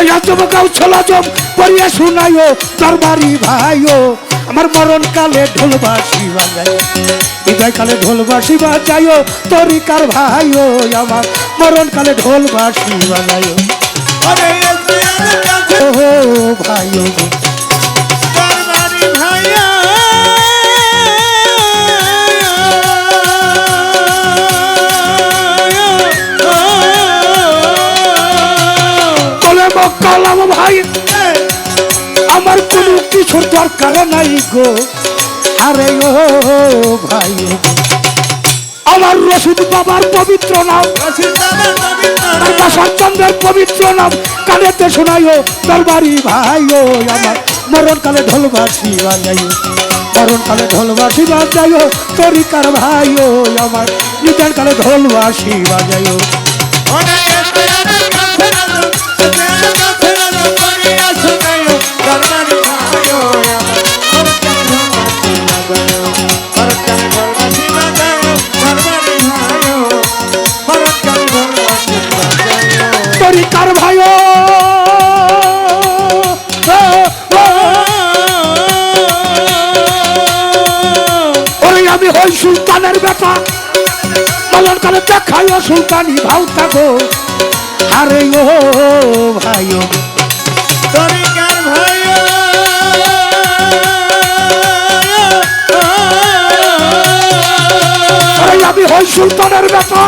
বেয়া চমকাও ছোলা চম পড়িয়া শুনাইও দরবারি ভাইও। আমার মরণ কালে ঢোলবাসি বাজাই বিদায় কালে ঢোলবাসি বাজাইও তরিকার ভাইও আমার মরণ কালে ঢোলবাসি বাজাইও ভাইও মক্কালাম ভাই আমার কোনো কিছুর দরকার নাই গো। আরে ও ভাই ও। আমার রশিদ বাবার পবিত্র নাম চন্দ্রের পবিত্র নাম কানেতে শোনাইও দরবারি ভাই ও আমার। মরণকালে ঢোলবাসি বাজাইও মরণকালে ঢোলবাসি বাজাইও তরিকার ভাই ও আমার। নিদান কালে ঢোলবাসি বাজাইও হই সুলতানের বেটা মরণকালে দেখাইও সুলতানি ভাও থাকো আরে ও ভাই ও আরে আমি হই সুলতানের বেটা!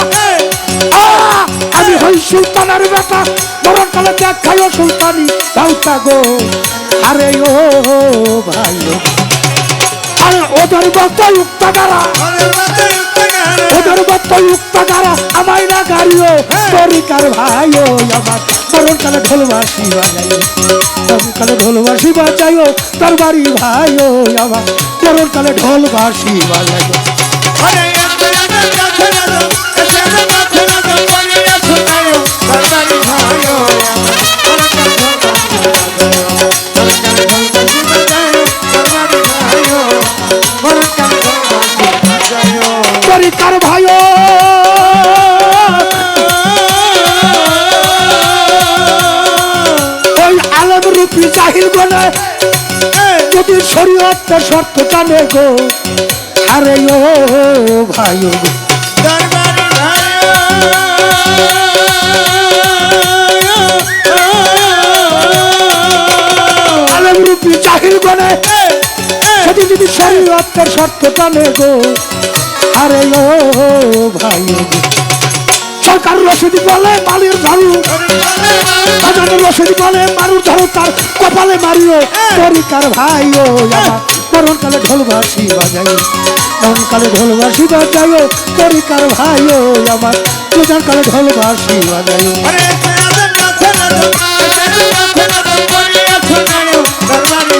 আমি হই সুলতানের বেটা মরণকালে দেখাইও সুলতানি ভাও থাকো আরে ও ভাই ও ওদের মতো উক্তাগারা ওদের মতো উক্তাগারা আমায় না গাড়িও তরিকার ভাইও আমার। মরণকালে ঢোলবাসি বাজাইও মরণকালে ঢোলবাসি বাজাইও তার বাড়ি ভাইও আমার। মরণকালে ঢোলবাসি বাজাইও। যদি শরীয়তে শর্ত টানে গো আরে ও ভাই দরবারি ভাইও আলম রূপী গনে যদি যদি শরীয়তের শর্ত টানে গো আরে ও ভাই। সরকার রসিদ বলে, মালির ঝাড়ু। বাজারের রসিদ বলে, মারুর ঝাড়ু তার কপালে মারিও। তরিকার ভাই ও মরণকালে ঢোলবাসি বাজাইও। মরণকালে ঢোলবাসি বাজাইও, তরিকার ভাই ও আমার কালে ঢোলবাসি শোনাইও। দরবারি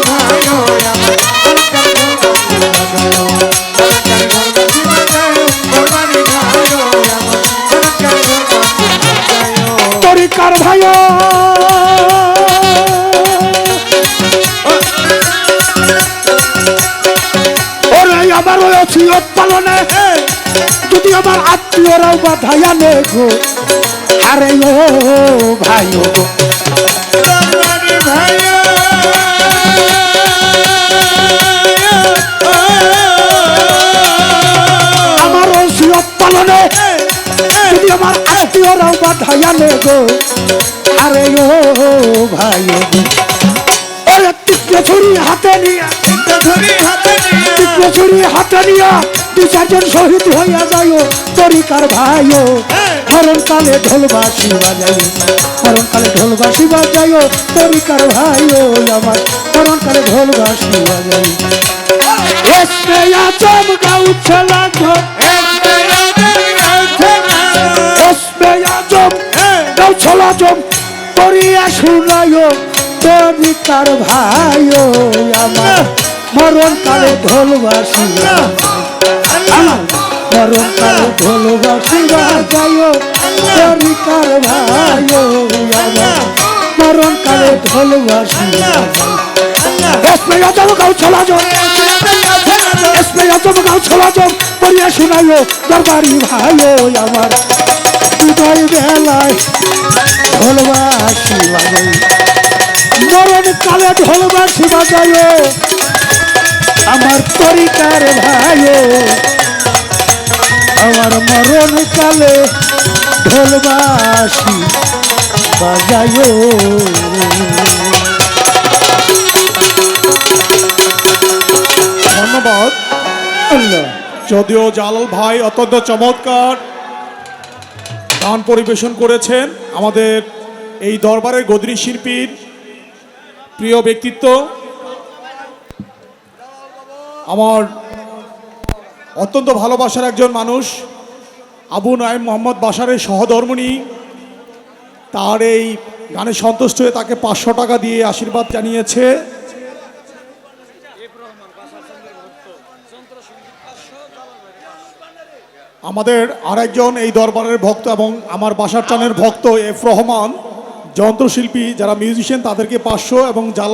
তরিকার ভাই ওরে আমার ওই অসিয়ত পালনে, যদি আমার আত্মীয়রাও বাধাইয়া নে গো, আরে ও ভাই গো। আমার আত্মীয়রাও বাধাইয়া নে গো। আরে ও ভাই। ওরে তীক্ষ্ণ ছুরি হাতে নিয়ে। তীক্ষ্ণ ছুরি হাতে নিয়ে। দু চারজন শহীদ হইয়া যাইও। তরিকার ভাইও। মরণকালে ঢোলবাসি বাজাইও। মরণকালে ঢোলবাসি বাজাইও। তরিকার ভাইও আমার। মরণকালে ঢোলবাসি বাজাইও। এসে আচম গাউ ছেলা জম করিয়া শুনাইও তরিকার ভাইও আমার। মরণকালে ঢোলবাসি মরণকালে ঢোলবাসি আমার। মরণকালে ঢোলবাসি বাজাইও। এসে আচম গাউ ছেলা জম এসে আচম গাউ ছেলা করিয়া শুনাইও, দরবারি ভাইও আমার। হৃদয় বেলায় ঢোলবাসি বাসি বাজাই। মরণ কালে ঢোল বাসি বাজায় আমার তরিকার ভাই আমার মরণ কালে ঢোল বাসি বাজায় ধন্যবাদ। যদিও জালাল ভাই অত্যন্ত চমৎকার। গান পরিবেশন করেছেন আমাদের এই দরবারের গদিনী শিল্পীর প্রিয় ব্যক্তিত্ব, আমার অত্যন্ত ভালোবাসার একজন মানুষ, আবু নাইম মোহাম্মদ বাসারের সহধর্মণী তার এই গানে সন্তুষ্ট হয়ে তাকে পাঁচশো টাকা দিয়ে আশীর্বাদ জানিয়েছে। আমাদের আরেকজন এই দরবারের ভক্ত এবং আমার বাসার চানের ভক্ত এফ রহমান, যন্ত্রশিল্পী যারা মিউজিশিয়ান তাদেরকে পাঁচশো এবং জাল